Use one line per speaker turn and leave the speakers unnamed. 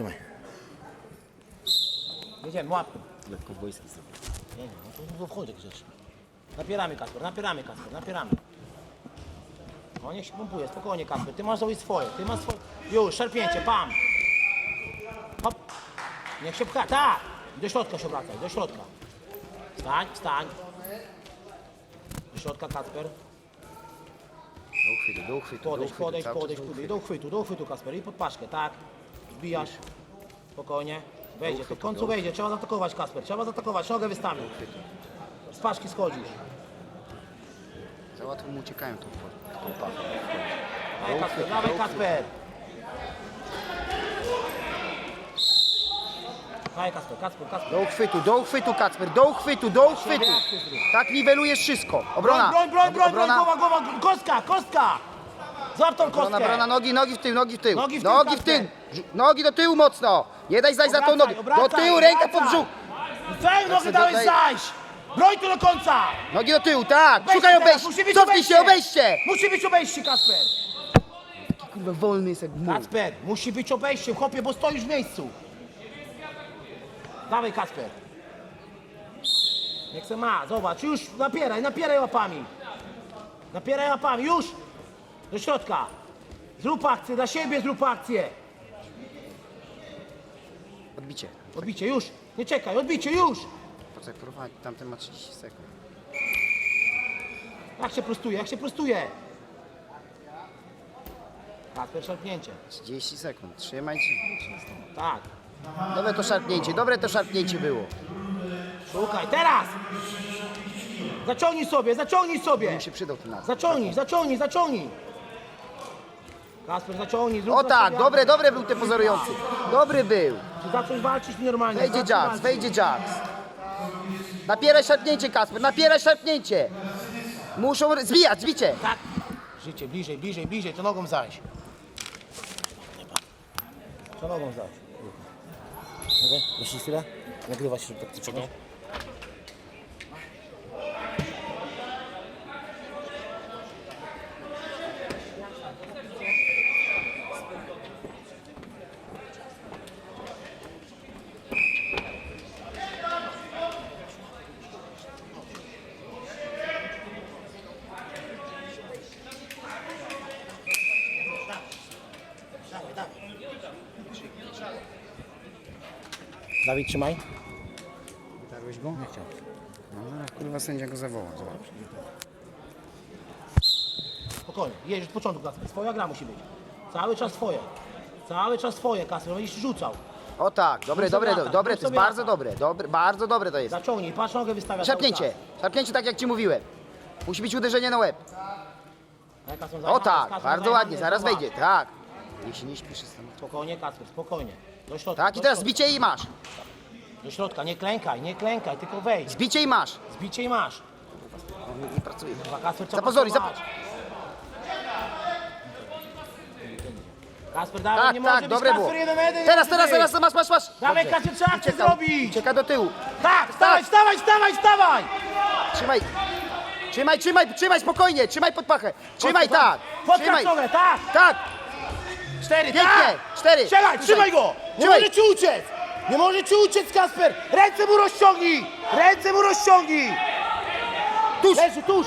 Trzymaj. Jedziemy, łap.
Lekko wojski sobie.
Nie, nie, no to, to wchodzi grzecznie. Napieramy Kasper, napieramy Kasper, napieramy. No niech się pompuje, spokojnie Kasper, ty masz zrobić swoje, ty masz swoje. Już, szarpnięcie, pam. Hop. Niech się pcha, tak. Do środka się obracaj, do środka. Wstań, wstań. Do środka Kasper.
Do uchwytu, do uchwytu, do
Podejdź, podejdź, podejdź,
do uchwytu,
do uchwytu Kasper i pod paszkę, tak. Wbijasz. Spokojnie. Wejdzie, to w końcu wejdzie, trzeba zaatakować Kasper, trzeba zaatakować, nogę wystawił. Z paszki schodzisz.
Za łatwo mu uciekają tą, tą pachą.
Dawaj Kasper, dawaj Kasper. Dawaj Kasper, Kasper, Kasper.
Do uchwytu, do uchwytu Kacper, do uchwytu, do uchwytu. Tak niwelujesz wszystko. Obrona.
Broń, broń, broń, broń,
Obrona.
głowa, głowa, kostka, kostka. Złap tą kostkę.
obrona, nogi, nogi w tył, nogi w tył.
Nogi w tył,
Nogi w tył. Nogi do tyłu mocno. Nie daj zajść za tą nogę. Do tyłu, ręka pod brzuch.
Całą nogę
Kasper,
dałeś zajść. Broń tu do końca.
Nogi do tyłu, tak.
Obejście
Szukaj
być
Cofnij się, obejście.
Musi być obejście, Kasper.
Kurwa, wolny jest jak mur.
Kasper, musi być obejście, chłopie, bo stoisz w miejscu. Dawaj, Kasper. Niech se ma, zobacz, już napieraj, napieraj łapami. Napieraj łapami, już. Do środka. Zrób akcję, dla siebie zrób akcję.
Odbicie.
Odbicie, już. Nie czekaj, odbicie, już.
Poczekaj, prowadź. Tamten ma 30 sekund.
Jak się prostuje, jak się prostuje. Kasper, szarpnięcie.
30 sekund. Trzymajcie.
Tak.
Dobre to szarpnięcie, dobre to szarpnięcie było.
Szukaj, teraz. Zaciągnij sobie, zaciągnij sobie.
Mi się przydał ten nazw.
Zaciągnij, zaciągnij, zaciągnij. Kasper, zaciągnij, zrób
O tak, dobre, dobre był ten pozorujący. Dobry był.
Zacząć walczyć normalnie.
Wejdzie
zacząć
Jax,
walczyć.
wejdzie Jax. Napieraj szarpnięcie, Kasper, napieraj szarpnięcie. Muszą r- zbijać, zbicie.
Tak. Życie, bliżej, bliżej, bliżej, to nogą zajść. Co nogą zajść? Mogę? Jeśli chwilę? Nagrywa się tak ty czego? Dawid, trzymaj.
Darłeś go?
Nie chciał.
No, kurwa sędzia go zawoła, zobacz.
Spokojnie, jedziesz od początku, Kasper. Swoja gra musi być. Cały czas twoje. Cały czas twoje, Kasper. Będziesz rzucał.
O tak, dobre,
Rób
dobre, do, dobre, to jest bardzo dobre, dobre, bardzo dobre to jest.
Zaciągnij, patrz, nogę wystawia
Szarpnięcie,
czas.
szarpnięcie tak jak ci mówiłem. Musi być uderzenie na łeb.
Ale Kasper,
O tak,
Kasper,
bardzo ładnie, zaraz
zobacz.
wejdzie, tak. Niech się nie śpieszy z tym.
Spokojnie, Kasper, spokojnie. Do środka.
Tak, i
do
teraz
środka.
zbicie i masz.
Do środka, nie klękaj, nie klękaj, tylko wejdź.
Zbicie i masz.
Zbicie i masz.
On nie, nie pracuje.
Kurwa, Kasper, trzeba
Zapozoruj,
pracować. Kasper, dawaj,
Tak,
nie może
tak,
być
dobre
Kasper
było.
jeden na jeden.
Teraz, teraz, teraz, masz, masz, masz.
Dawaj,
Dobrze.
Kasper, trzeba akcję
Uciekał,
zrobić.
Ucieka do tyłu.
Tak, stawaj, stawaj, stawaj, stawaj.
Trzymaj. Trzymaj, trzymaj, trzymaj spokojnie, trzymaj pod pachę. Trzymaj tak.
Podskocz
Trzymaj.
tak.
Tak.
Cztery, tak.
Cztery.
Strzelaj, trzymaj go. Nie
Trzymaj.
może ci uciec. Nie może ci uciec, Kasper. Ręce mu rozciągnij. Ręce mu rozciągnij.
Tuż.
Leży, tuż.